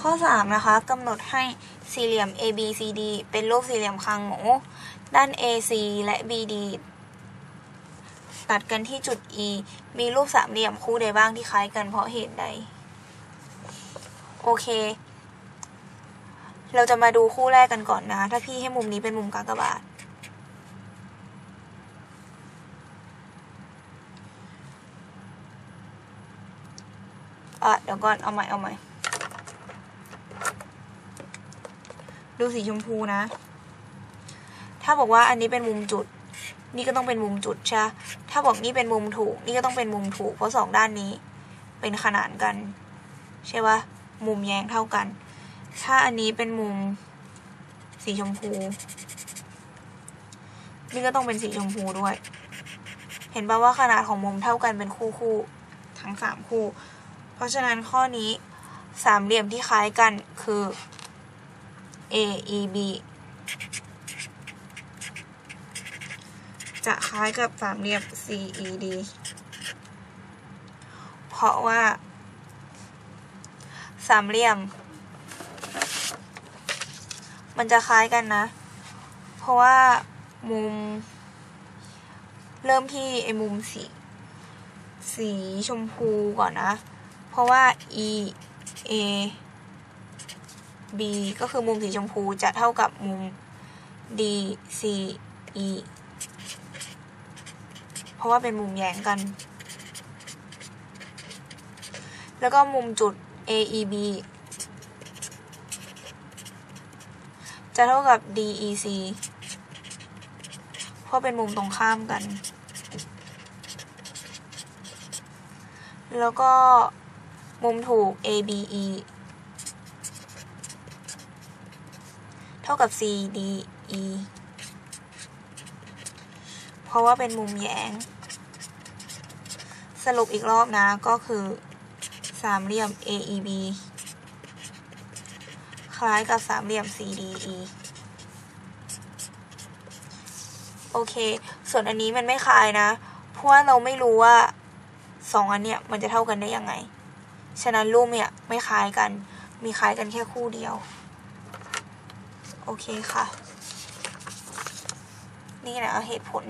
ข้อ 3 นะคะกำหนดให้สี่เหลี่ยม ABCD เป็นรูปสี่เหลี่ยมคางหมู ด้าน AC และ BD ตัดกันที่จุด E มีรูปสามเหลี่ยมคู่ใดบ้างที่คล้ายกันเพราะเหตุใด โอเค เราจะมาดูคู่แรกกันก่อนนะ ถ้าพี่ให้มุมนี้เป็นมุมกากบาท อะ เดี๋ยวก่อน เอาใหม่ เอาใหม่ ดูสีชมพูนะ ถ้าบอกว่าอันนี้เป็นมุมจุด นี่ก็ต้องเป็นมุมจุดใช่ ถ้าบอกนี่เป็นมุมถูก นี่ก็ต้องเป็นมุมถูก เพราะสองด้านนี้ เป็นขนานกัน ใช่ปะมุมแย้งเท่ากัน ถ้าอันนี้เป็นมุม สีชมพู นี่ก็ต้องเป็นสีชมพูด้วย เห็นปะว่าขนาดของมุมเท่ากันเป็นคู่คู่ทั้งสามคู่ เพราะฉะนั้นข้อนี้สามเหลี่ยมที่คล้ายกันคือ A E B จะคล้ายกับสามเหลี่ยม C E D เพราะว่า สามเหลี่ยม มันจะคล้ายกันนะ เพราะว่ามุม เริ่มที่ไอ้มุมสี สีชมพูก่อนนะ เพราะว่า E A B ก็คือมุมสีชมพูจะเท่ากับมุม D C E เพราะว่าเป็นมุมแย้งกัน แล้วก็มุมจุด A E B จะเท่ากับ D E C เพราะเป็นมุมตรงข้ามกัน แล้วก็มุมถูก A B E เท่ากับ C D E เพราะว่าเป็นมุมแย้ง สรุปอีกรอบนะก็คือสามเหลี่ยม AEB คล้ายกับสามเหลี่ยม CDE โอเค ส่วนอันนี้มันไม่คล้ายนะ เพราะว่าเราไม่รู้ว่าสองอันเนี้ยมันจะเท่ากันได้ยังไง ฉะนั้นรูปเนี่ยไม่คล้ายกัน มีคล้ายกันแค่คู่เดียว โอเคค่ะ นี่แหละเหตุผล